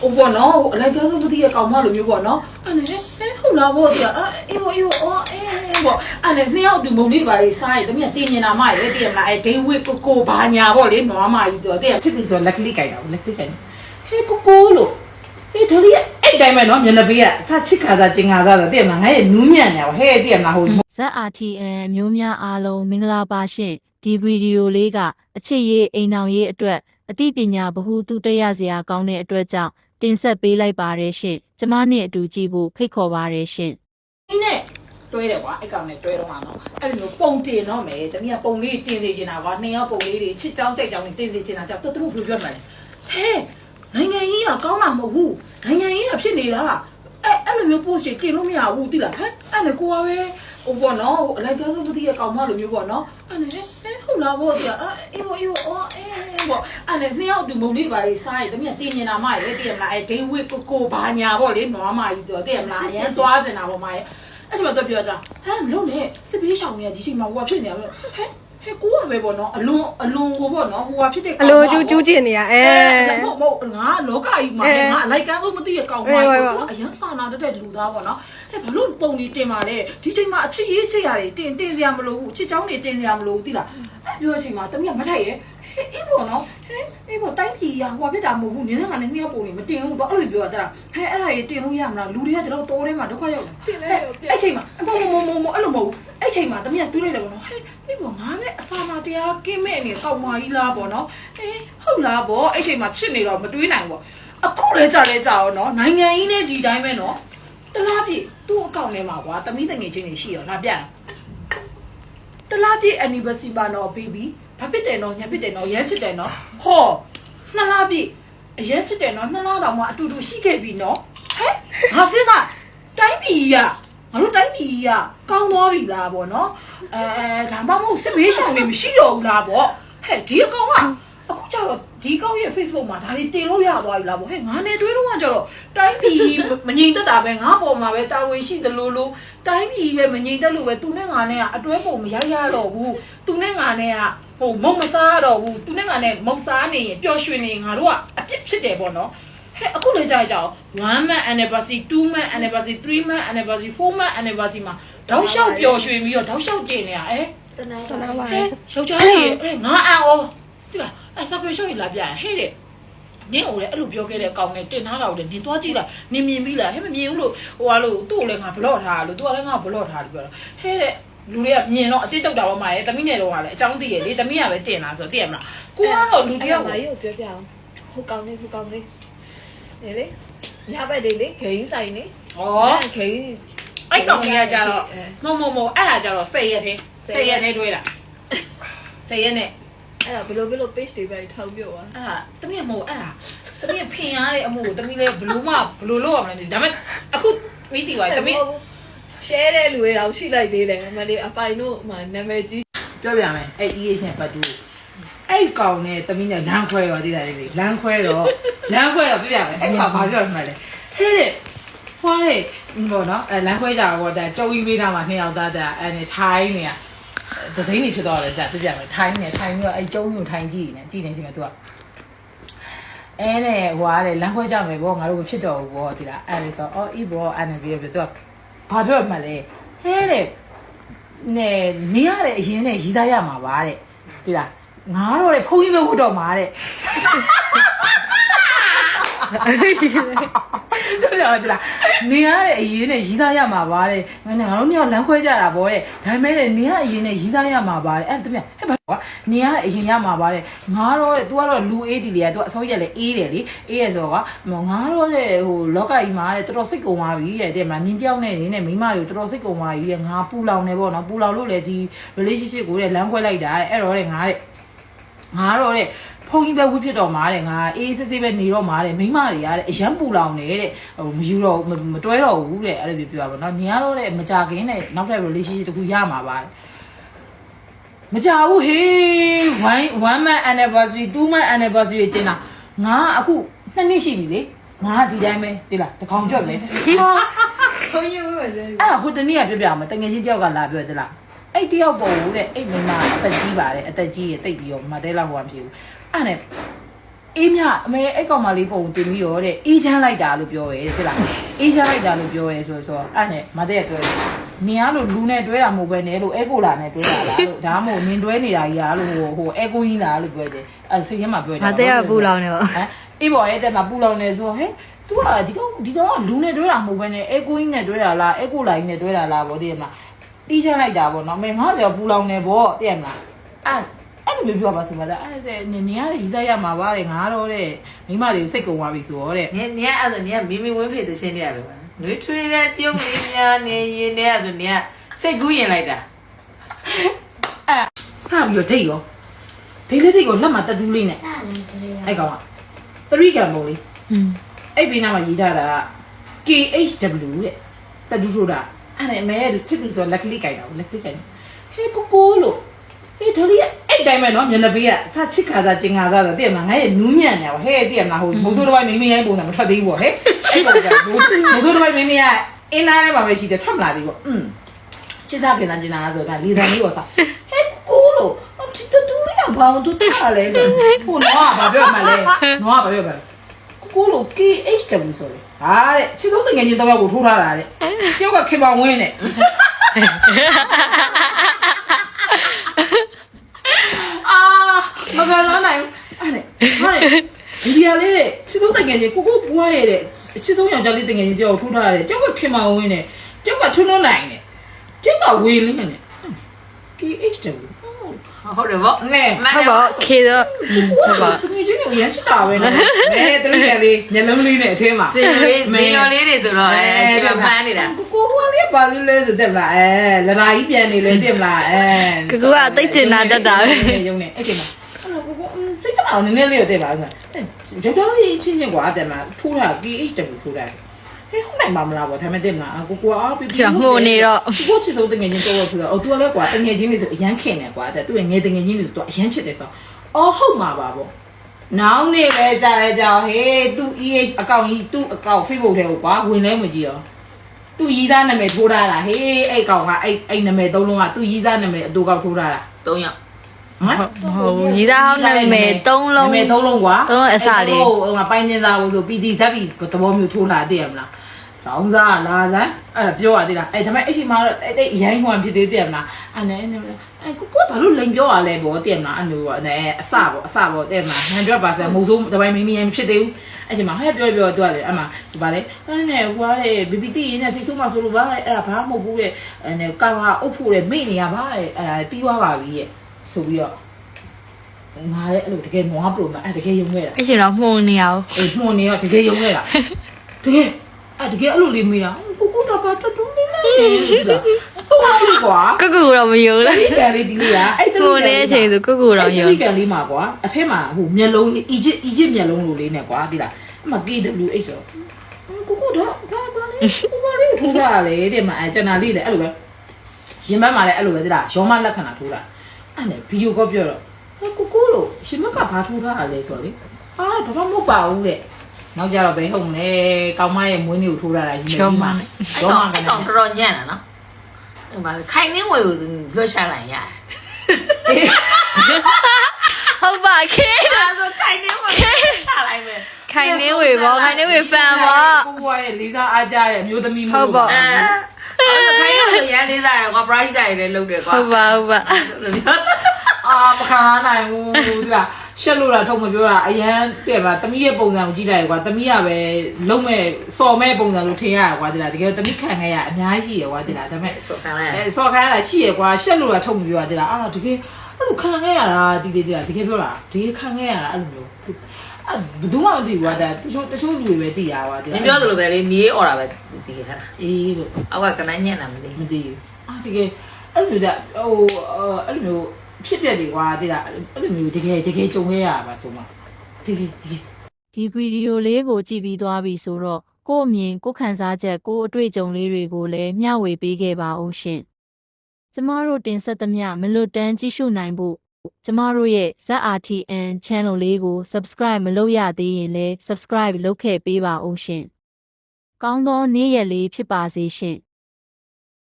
ဟိုပေါ့နော်ဟိုအလိုက်ပြောဆိုမသိရဲ့ကောင်မလိုမျိုးပေါ့နော်အဲ့နဲ့အဲဟုတ်လားပေါ့ဒီအဲအေးပေါ့အေးပေါ့အော်အေးပေါ့အဲ့နဲ့နှစ်ယောက်ဒီမုံလေးပါရေးစားရတမီးတင်နေတာမရဲ့တည်ရမလားအဲဒိဝစ်ကိုကိုဘာညာပေါ့လေနွားမကြီးတော့တည်ရချစ်သူဆိုလက်ကလေးကြိုက်တာလက်ကလေးကြိုက်ဟေးကိုကိုလို့ဟေးဒါလေးအဲ့တိုင်းပဲနော်မျက်နှာပေးကစချစ်ခါစားကျင်ခါစားတော့တည်ရမလားငါရဲ့နူးညံ့နေပါဟဲ့တည်ရမလားဟို ZRTN မျိုးများအားလုံးမင်္ဂလာပါရှင်ဒီဗီဒီယိုလေးကအချစ်ရေးအိမ်အောင်ရေးအတွက်အသိပညာဗဟုသုတရစရာကောင်းတဲ့အတွက်ကြောင့် တင်ဆက်ပေးလိုက်ပါတယ်ရှင်ကျမနဲ့အတူကြည့်ဖို့ဖိတ်ခေါ်ပါတယ်ရှင်အင်းနဲ့တွဲတယ်ကွာအဲ့ကောင်နဲ့တွဲတော့မှာနော်အဲ့လိုမျိုးပုံတင်တော့မယ်တမီးကပုံလေးတင်စေချင်တာကွာနှစ်ယောက်ပုံလေးတွေချစ်ကြောင်းကြိုက်ကြောင်းတွေတင်စေချင်တာကြောင့်တော်တော်ဘယ်လိုပြောမှလဲဟဲနိုင်ငံကြီးကကောင်းတာမဟုတ်ဘူးနိုင်ငံကြီးကဖြစ်နေတာအဲ့အဲ့လိုမျိုး post တွေတင်လို့မရဘူးတိလားဟဲ့အဲ့လေကိုကပဲ ဟိုပေါ့နော်ဟိုအလိုက်ပြောဆိုမသိရဲ့ကောင်မလိုမျိုးပေါ့နော်အဲ့နဲ့အဲဟုတ်လားပေါ့တိလားအေးပေါ့အေးပေါ့အော်အေးပေါ့အဲ့နဲ့နှစ်ယောက်ဒီမုံလေးပါရေးစားရတမီးကတင်နေတာမရဲ့တည်ရမလားအဲဒိဝစ်ကိုကိုဘာညာပေါ့လေနွားမကြီးတော့တည်ရမလားအရန်သွားနေတာပေါ့မရဲ့အဲ့ချိန်မှာတော့ပြောတာဟမ်မလို့နဲ့စစ်ပေးရှောင်နေရဒီချိန်မှာဟိုကဖြစ်နေရပဲဟဲ့ ဟဲ့ကိုကပဲပေါ့နော်အလွန်အလွန်ကိုပေါ့နော်ဟိုကဖြစ်တဲ့အလိုကျူးကျူးကျင်နေရအဲ မဟုတ်မဟုတ်ငါလောကကြီးမှာငါလိုက်ကန်းဆုံးမသိရကောင်မကြီးတော့အရန်စာနာတတ်တဲ့လူသားပေါ့နော်ဟဲ့ဘလို့ပုံကြီးတင်ပါလေဒီချိန်မှာအချစ်ရေးချစ်ရတယ်တင်တင်စရာမလိုဘူးအချစ်ချောင်းတွေတင်စရာမလိုဘူးသိလားအဲ့ပြောချိန်မှာတမီးကမထိုက်ရဲ့ဟဲ့အေးပေါ့နော်ဟဲ့အေးပေါ့တိုင်းပြည်ရဟိုဖြစ်တာမဟုတ်ဘူးနင်းနဲ့ငါနဲ့နှစ်ယောက်ပုံနေမတင်ဘူးတော့အဲ့လိုပြောတာဟဲ့အဲ့ဒါကြီးတင်လို့ရမလားလူတွေကကျွန်တော်တိုးထဲမှာဒုက္ခရောက်တယ် အဲ့ချိန်မှာမမမမအဲ့လိုမဟုတ်ဘူး အဲ့ချိန်မှာတမီးကတွေးလိုက်တယ်ပေါ့နော်ဟဲ့အေးပေါ့ငါနဲ့အစာနာတရားကင်းမဲ့အနေကောက်မကြီးလားပေါ့နော်အေးဟုတ်လားပေါ့အဲ့ချိန်မှာချစ်နေတော့မတွေးနိုင်ဘူးအခုလဲကြလဲကြအောင်နော်နိုင်ငံကြီးနဲ့ဒီတိုင်းပဲနော်တလားပြည့်သူ့အကောင့်ထဲမှာကွာတမီးတငယ်ချင်းတွေရှိရောလာပြတာတလားပြည့် anniversary ပါနော် baby ဘာဖြစ်တယ်နော်ညာဖြစ်တယ်နော်ရမ်းချစ်တယ်နော်ဟောနှစ်လားပြည့်အရမ်းချစ်တယ်နော်နှစ်လားတောင်မှအတူတူရှိခဲ့ပြီနော်ဟဲ့ငါစဉ်းစားတိုင်းပြည်က ငါတို့တိုင်းပြည်ကကောင်းသွားပြီလားပေါ့နော်အဲဒါမှမဟုတ်စစ်ဘေးရှောင်တွေမရှိတော့ဘူးလားပေါ့ဟဲ့ဒီအကောင်ကအခုကျတော့ဒီကောင်ရဲ့ Facebook မှာဒါတွေတင်လို့ရသွားပြီလားပေါ့ဟဲ့ငါနေတွေးတော့ကကျတော့တိုင်းပြည်မငြိမ်သက်တာပဲငါပေါ်မှာပဲတာဝန်ရှိတယ်လို့လို့တိုင်းပြည်ပဲမငြိမ်သက်လို့ပဲသူနဲ့ငါနဲ့ကအတွဲပုံမရိုက်ရတော့ဘူးသူနဲ့ငါနဲ့ကဟိုမုံမစားတော့ဘူးသူနဲ့ငါနဲ့မုံစားနေရင်ပျော်ရွှင်နေရင်ငါတို့ကအပြစ်ဖြစ်တယ်ပေါ့နော် ဟဲ့အခုလည်းကြာကြာ1 month anniversary 2 month anniversary 3 month anniversary 4 month anniversary မှာတောက်လျှောက်ပျော်ရွှင်ပြီးတော့တောက်လျှောက်ကျင်နေရအဲတနာပါဟဲ့ယောက်ျားကြီးအဲငါအံ့ဩဒီလားအဲစပယ်ရှော့ရလာပြဟဲ့တဲ့နင်းဦးလေအဲ့လိုပြောခဲ့တဲ့ကောင်နဲ့တင်ထားတာကိုလည်းနင်းသွားကြည့်လိုက်နင်းမြင်ပြီလားဟဲ့မမြင်ဘူးလို့ဟိုကလို့သူ့ကိုလည်းငါဘလော့ထားလို့သူကလည်းငါဘလော့ထားလို့ပြောတာဟဲ့တဲ့လူတွေကမြင်တော့အတိတ်တုတ်တာပေါ့မှာရဲ့တမိနဲ့တော့ကလည်းအကြောင်းသိရလေတမိကပဲတင်လာဆိုတော့သိရမလားကိုကတော့လူတယောက်လာရုပ်ပြောပြအောင်ဟိုကောင်းလေးဟိုကောင်းလေး နေလေညဘက်လေးလေဂိမ်းဆိုင်နေဩဂိမ်းအဲ့ကောင်ကြီးကကြတော့မမမအဲ့ဒါကြတော့10ရက်သေး10ရက်သေးတွေးတာ10ရက်နဲ့အဲ့ဒါဘယ်လိုဘယ်လို page တွေပဲထောက်ပြသွားအဲ့ဒါတမီးမဟုတ်အဲ့ဒါတမီးဖင်ရတဲ့အမှုကိုတမီးလည်းဘလို့မှဘလို့လုပ်ရမလဲမသိဘူးဒါပေမဲ့အခုမိတီပါတမီး share တဲ့လူတွေတော့ရှိလိုက်သေးတယ်မလေးအပိုင်တို့မှနာမည်ကြီးပြောပြမယ်အဲ့ EH နဲ့ပတ်တူအဲ့ကောင်နဲ့တမီးနဲ့လမ်းခွဲရောတိတာလေးလမ်းခွဲတော့ လမ်းခွဲတော့ပြပြမယ်အဲ့ကောင်ဘာပြောမှလဲဟဲ့တဲ့ဟောလေဘောနော်အဲလမ်းခွဲကြတော့ဒါကျုံကြီးမေးတာမှာနှစ်ယောက်သားတာအဲ့နဲ့ထိုင်းနေရဒဇိန်းနေဖြစ်တော့တယ်ကြာပြပြမယ်ထိုင်းနေထိုင်းပြီးတော့အဲ့ကျုံကိုထိုင်းကြည့်နေကြည့်နေချင်းကသူကအဲနဲ့ဟိုအားလေလမ်းခွဲကြမယ်ဗောငါတို့မဖြစ်တော့ဘူးဗောဒီလားအဲ့ဒါဆိုအော်ဤဗောအဲ့နဲ့ပြီးတော့သူကဘာပြောမှလဲဟဲတဲ့နေနေရတဲ့အရင်နဲ့ရီးစားရမှာပါတဲ့ဒီလားငါတော့လေဖုန်းကြီးပဲဝတ်တော့မှာတဲ့ တို့ရဒီလားနေရတဲ့အရင်နဲ့ရီးစားရမှာပါတဲ့ငါနဲ့ငါတို့ညောလမ်းခွဲကြတာဗောတဲ့ဒါပေမဲ့လေနေရအရင်နဲ့ရီးစားရမှာပါတဲ့အဲ့တမဟဲ့ဘာကွာနေရအရင်ရမှာပါတဲ့ငါတော့တဲ့ तू ကတော့လူအေးတီလေ तू အစိုးရလေအေးတယ်လေအေးရဆိုတော့ကငါတော့တဲ့ဟိုလောကကြီးမှာတဲ့တော်တော်စိတ်ကုန်သွားပြီတဲ့တဲ့မှာနင်းတယောက်နဲ့နေနဲ့မိန်းမတွေကိုတော်တော်စိတ်ကုန်သွားပြီတဲ့ငါပူလောင်နေပေါ့နော်ပူလောင်လို့လေဒီ relationship ကိုတဲ့လမ်းခွဲလိုက်တာတဲ့အဲ့တော့တဲ့ငါတဲ့ငါတော့တဲ့ ဖုန်းကြီးပဲဝိဖြစ်တော့မှာတဲ့ငါအေးစစ်စစ်ပဲနေတော့မှာတဲ့မိန်းမတွေကတဲ့အရန်ပူလောင်နေတဲ့ဟိုမယူတော့မတွဲတော့ဘူးတဲ့အဲ့လိုပြောပြပါဘောနော်နေရတော့တဲ့မကြခင်တဲ့နောက်ထပ် relationship တခုရမှာပါတဲ့မကြဘူးဟေး1 1 month anniversary 2 month anniversary တင်တာငါအခုနှစ်နှစ်ရှိပြီလေငါဒီတိုင်းပဲတိလားတကောင်ကြွက်ပဲဟာဘုန်းကြီးဝဲစေအဲ့ဒါဟိုတနေ့ကပြောပြအောင်မတငယ်ချင်းကြောက်ကလာပြောတိလား အဲ့တယောက်ပေါ်ဦးတဲ့အဲ့မိန်းမအသက်ကြီးပါတယ်အသက်ကြီးရတိတ်ပြီးတော့မတဲလောက်ဟောမဖြစ်ဘူးအဲ့နဲ့အေးမြအမေအဲ့ကောင်မလေးပုံတင်ပြီးတော့တဲ့အေးချမ်းလိုက်တာလို့ပြောရဲတဲ့ဟုတ်လားအေးချမ်းလိုက်တာလို့ပြောရဲဆိုဆိုအဲ့နဲ့မတဲ့တွဲနင်ကလို့လူနဲ့တွဲတာမဟုတ်ပဲနဲ့လို့အဲကိုလာနဲ့တွဲတာလားလို့ဒါမှမဟုတ်နင်တွဲနေတာကြီးလားလို့ဟိုဟိုအဲကိုကြီးလားလို့ပြောတယ်အဲ့စိတ်ထဲမှာပြောတယ်မတဲ့ကပူလောင်နေပါဟမ်အေးပေါ်ရဲ့တဲ့မှာပူလောင်နေဆိုဟဲ့ तू ကဒီကောင်ဒီကောင်ကလူနဲ့တွဲတာမဟုတ်ပဲနဲ့အဲကိုကြီးနဲ့တွဲတာလားအဲကိုလာကြီးနဲ့တွဲတာလားဗောတည်မလား တီးချလိုက်တာဗောနော်မင်းငါ့ဆရာပူလောင်နေဗောတည်မလားအဲ့အဲ့လိုမျိုးပြောပါစမလားအဲ့တဲ့နင်ကရီစားရမှာပါတဲ့ငါတော့တဲ့မိမတွေကိုစိတ်ကုန်သွားပြီဆိုတော့တဲ့နင်နင်အဲ့ဆိုနင်ကမီမီဝင်းဖေးတချင်းနေရတယ်ဗျ။နှွေးထွေးတဲ့တရုပ်လေးများနေရင်တည်းဆိုနင်ကစိတ်ကူးရင်လိုက်တာအဲ့စပြီးတော့ဒိတ်ရောဒိတ်လေးဒိတ်ကိုလက်မှာတက်တူးလေးနဲ့အဲ့ကောင်က3ကံပုံလေးอืมအဲ့ဘေးနားမှာရေးထားတာက KHW တဲ့တက်တူးထိုးတာ အဲ့ဒါအမေရဲ့ချစ်သူဆိုလက်ကလေးကြိုက်တာလက်ကလေးကြိုက်ဟဲကိုကိုလို့ဟဲဒါလေးအဲ့တိုင်းပဲနော်မျက်နှာပေးကစချစ်ခါစားကျင်ခါစားတော့တည့်မလားငါရဲ့နူးညံ့နေပါဟဲ့တည့်မလားဟိုမုံစိုးတစ်ပိုင်းမင်းမင်းရိုင်းပုံစံမထွက်သေးဘူးပေါ့ဟဲ့ရှစ်ပါကြမုံစိုးတစ်ပိုင်းမင်းမင်းကအင်းနာထဲမှာပဲရှိတယ်ထွက်မလာသေးဘူးอืมချစ်စားပြန်လာကျင်လာဆိုတာလေသံလေးပေါ့စားဟဲကိုလို့ဒီတူလေးကဘာလို့တူတာလဲကိုနော်ကဘာပြောမှလဲနော်ကဘာပြောမှလဲ ကိုလို KHW ဆိုလေဟာတဲ့ချစ်ဆုံးတငယ်ချင်းတော့ယောက်ကိုထိုးထားတာတဲ့တယောက်ကခင်ပါဝင်းနဲ့အာမကန်လာနိုင်အဲ့နဲ့ဟာတဲ့ဒီရလေးတဲ့ချစ်ဆုံးတငယ်ချင်းကိုကိုပွားရတဲ့ချစ်ဆုံးယောက်ျားလေးတငယ်ချင်းတယောက်ကိုထိုးထားတယ်တယောက်ကခင်ပါဝင်းနဲ့တယောက်ကထွန်းထွန်းနိုင်နဲ့တယောက်ကဝေလင်းနဲ့ KHW ဟုတ်တယ်ဗောနဲ့ဟုတ်ပါခေတော့ဟုတ်ပါတငယ်ချင်းကိုရမ်းချစ်တာပဲနော်အဲတမီးကလေးညလုံးလေးနဲ့အထင်းမှာစင်လေးစင်ရောလေးတွေဆိုတော့အဲရှင်မမှန်းနေတာကိုကိုကလေးပါလေးလဲဆိုတက်မလားအဲလရာကြီးပြန်နေလဲတက်မလားအဲကကူကတိတ်ကျင်နာတတ်တာပဲရုံနဲ့အဲ့ဒီမှာအဲ့တော့ကိုကိုစိတ်ကတော့နည်းနည်းလေးတော့တက်ပါဦးဆိုကြောက်ကြောက်လေးချင်းချင်းကွာတက်မှာထိုးတာ KHW ထိုးတာ ဟဲ့ဟုတ်နိုင်ပါမလားဗောဒါမဲ့တက်မလားကိုကိုအားပြီး ကျမှုန်နေတော့ ကိုချစ်ဆုံးတငယ်ချင်းတော့ဆိုတော့အော် तू လည်းကွာတငယ်ချင်းလေးဆိုအရန်ခင်တယ်ကွာတဲ့ तू ငယ်တငယ်ချင်းလေးဆို तू အရန်ချစ်တယ်ဆိုအော်ဟုတ်မှာပါဗောနောင်နေလဲကြာလဲကြာဟေး तू EH အကောင့်ကြီး तू အကောင့် Facebook ထဲကိုကွာဝင်လဲမကြည့်ရော သူရီးစားနာမည်ထိုးထားတာဟေးအဲ့ကောင်ကအဲ့အဲ့နာမည်သုံးလုံးကသူရီးစားနာမည်အတူကောက်ထိုးထားတာ ၃ယောက် ဟမ် ဟုတ်ညီသားဟောင်းနာမည်၃လုံး နာမည်သုံးလုံးကွာ သုံးလုံးအစလေး ဟိုဟိုကပိုင်းတင်စားဖို့ဆိုပီတီဇက်ပီသဘောမျိုးထိုးလာတည်ရမလား တောင်းစားလာစမ်းအဲ့ဒါပြောရသေးလားအဲ့ဒါပေမဲ့အဲ့ချိန်မှာတော့အဲ့အဲ့အရင်ကဖြစ်သေးတယ်မလားအဲ့နဲ့အဲ့ကိုကိုဘာလို့လိန်ပြောရလဲဗောတည်မလားအဲ့လိုပေါ့နဲ့အစပေါ့အစပေါ့တည်မလား100%မဟုတ်ဆိုးတပိုင်းမင်းမင်းဖြစ်သေးဘူးအဲ့ချိန်မှာဟဲ့ပြောပြောသူကလေအမဒီပါလေအဲ့နဲ့ဟိုကလေဘီဘီတီရင်းနဲ့စိတ်ဆိုးမှဆိုလို့ပါအဲ့ဒါဘာမှမဟုတ်ဘူးတဲ့အဲ့နဲ့ကာဟာအုပ်ဖို့လေမိတ်နေရပါတဲ့အဲ့ဒါပြီးသွားပါပြီရဲ့ဆိုပြီးတော့ငါလည်းအဲ့လိုတကယ်နွားပရိုမှာအဲ့တကယ်ယုံခဲ့တာအဲ့ရှင်တော့မှုန်နေရအောင်အေးမှုန်နေရတကယ်ယုံခဲ့တာတကယ် အဲ့တကယ်အဲ့လိုလေးမေးတာကိုကိုတော့ဘာတူးနေလဲတော့လေကွာကကူတော့မယုံလားဒီကလေးဒီလေးကအဲ့တမှုန်နေတဲ့အချိန်ဆိုကကူတော့ယုံဒီကလေးမှာကွာအဖက်မှာဟိုမျက်လုံးလေး Egypt Egypt မျက်လုံးလိုလေးနဲ့ကွာဒီလားအမ KWH ဆိုကိုကိုတော့ဘာဘာလဲကိုဘာလေးထိုးတာလေတဲ့မှာအကျန်တာလေးလေအဲ့လိုပဲရင်ဘတ်မှာလည်းအဲ့လိုပဲဒီလားရောမလက္ခဏာထိုးတာအဲ့နဲ့ဗီဒီယိုကောပြောတော့ကိုကိုလို့ရှင်မကဘာထိုးထားတာလဲဆိုတော့လေအာဘာမှမဟုတ်ပါဘူးတဲ့ နောက်ကြတော့ဘယ်ဟုတ်မလဲကောင်းမရဲ့မွေးနေ့ကိုထိုးထားတာကြီးရောမအဲ့ရောကောင်မကအဲ့လည်းကောင်တော်တော်ညံ့တာနော်ဟိုပါခိုင်နေဝေကိုလွတ်ရှာလိုက်ရတယ်ဟုတ်ပါခေအဲ့ဒါဆိုခိုင်နေဝေကိုလွတ်ရှာလိုက်မယ်ခိုင်နေဝေဘောခိုင်နေဝေဖန်ဘောကိုကိုရဲ့လေးစားအားကြရဲ့အမျိုးသမီးမို့ဟုတ်ပါအဲအဲ့ဒါခိုင်နေဝေရန်လေးစားတယ်ကွာ bright တိုင်လည်းလုပ်တယ်ကွာဟုတ်ပါဟုတ်ပါဆိုလို့ပြောအာမခံနိုင်ဘူးဒီက ရှက်လို့လားထုံမပြောတာအရန်တဲ့ပါတမီးရဲ့ပုံစံကိုကြည့်လိုက်ကွာတမီးကပဲလုံးမဲ့စော်မဲ့ပုံစံလို့ထင်ရကွာဒီလားတကယ်တမီးခံခဲ့ရအများကြီးရကွာဒီလားဒါပေမဲ့ဆိုခံလိုက်ရအဲစော်ခံရတာရှိရကွာရှက်လို့လားထုံမပြောတာဒီလားအာတကယ်အဲ့လိုခံခဲ့ရတာဒီဒီဒီလားတကယ်ပြောတာတကယ်ခံခဲ့ရတာအဲ့လိုမျိုးအဲ့ဘယ်သူမှမသိဘူးကွာဒါတချို့တချို့လူတွေပဲသိရကွာဒီနင်ပြောသလိုပဲလေမြေးអော်တာပဲဒီခါအေးလို့အောက်ကကနန်းညံ့တာမသိမသိဘူးအာတကယ်အဲ့လိုမျိုးဟိုအဲ့လိုမျိုး ဖြစ်ပြက်တွေကွာတိလားအဲ့လိုမျိုးတကယ်တကယ်ကြုံခဲ့ရပါဆိုမှတကယ်တကယ်ဒီဗီဒီယိုလေးကိုကြည့်ပြီးသွားပြီဆိုတော့ကို့အမြင်ကိုယ်ခံစားချက်ကိုယ်အတွေ့အကြုံလေးတွေကိုလည်းမျှဝေပေးခဲ့ပါဦးရှင်။ကျမတို့တင်ဆက်သမျှမလွတ်တမ်းကြည့်ရှုနိုင်ဖို့ကျမတို့ရဲ့ ZRTN channel လေးကို subscribe မလုပ်ရသေးရင်လည်း subscribe လုပ်ခဲ့ပေးပါဦးရှင်။ကောင်းသောနေ့ရက်လေးဖြစ်ပါစေရှင်။